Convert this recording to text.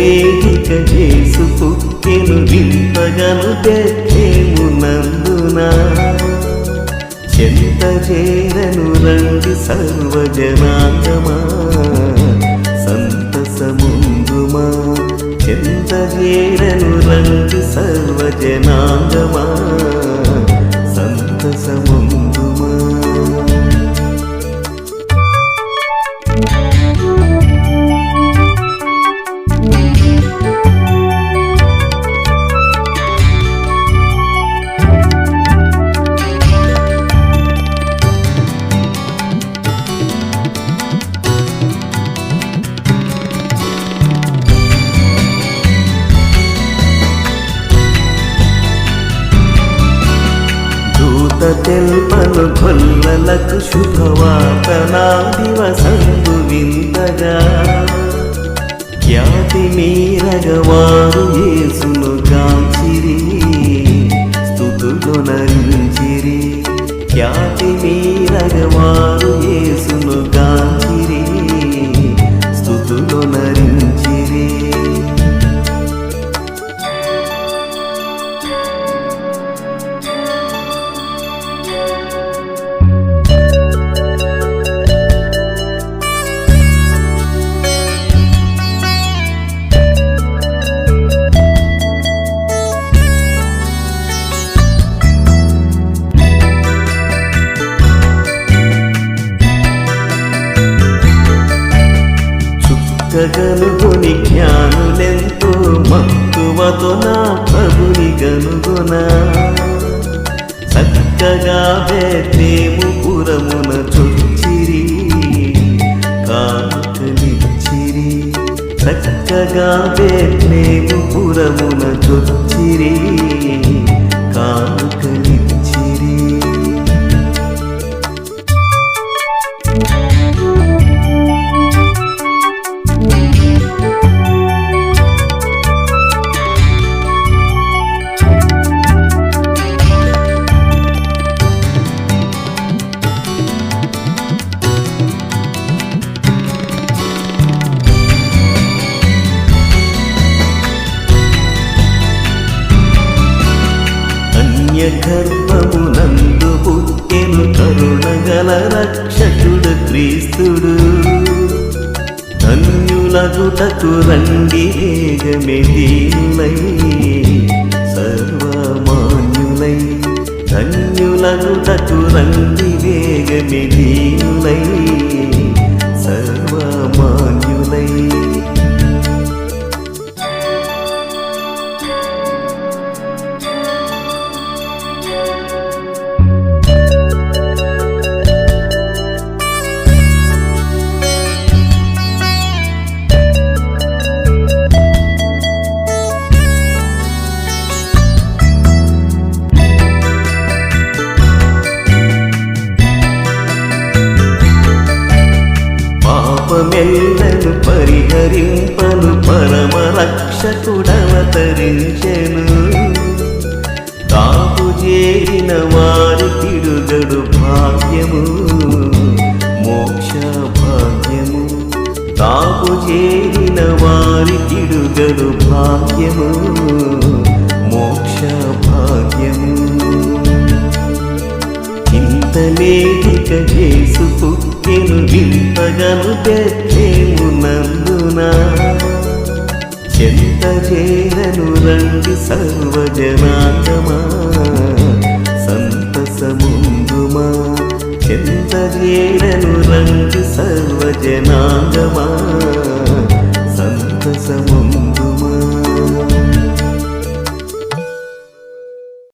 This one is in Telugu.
నేటిక చేసు పుట్టెను వింతగను పెట్టేము నందునా చెంత చేరను రండి సర్వజనాంగమా? సంతసముందుమా? చెంత చేరను రండి సర్వజనాంగమా? సంతసముందు దూత తెల్పను గొల్లలకు శుభవార్త దివసందు వింతగా. ఖ్యాతి మీరగవారు యేసును గాంచిరి స్థుతులు స్థుతులొనరించిరి ఖ్యాతి మీరగవారు చుక్కగనుగొని జ్ఞానులెంతో మక్కువతో నా ప్రభుని గనుగొనా. చక్కగా వేము పురమున చొచ్చిరి కాకలిచ్చిరి చక్కగా వేము పురమున చొచ్చిరి కాకలి గర్భమునందు పుట్టెను కరుణగల రక్షకుడు క్రీస్తుడు. ధన్యులగుటకు రండి వేగమెదీనులై సర్వమాన్యులై. ధన్యులగుటకు రండి వేగ పరమ రక్షకుడవతరించెను. కాపు చేరిన వారి తిరుగడు భాగ్యము మోక్ష భాగ్యము. కాపు చేరిన వారి తిరుగడు భాగ్యము మోక్ష భాగ్యము. ఇంతలేటిక చేసు పుట్టెను వింతగను తెచ్చేము నందునా? చెంత చేరను రండి సర్వజనాంగమా సంతసముందుమా. చెంత చేరను రండి సర్వజనాంగమా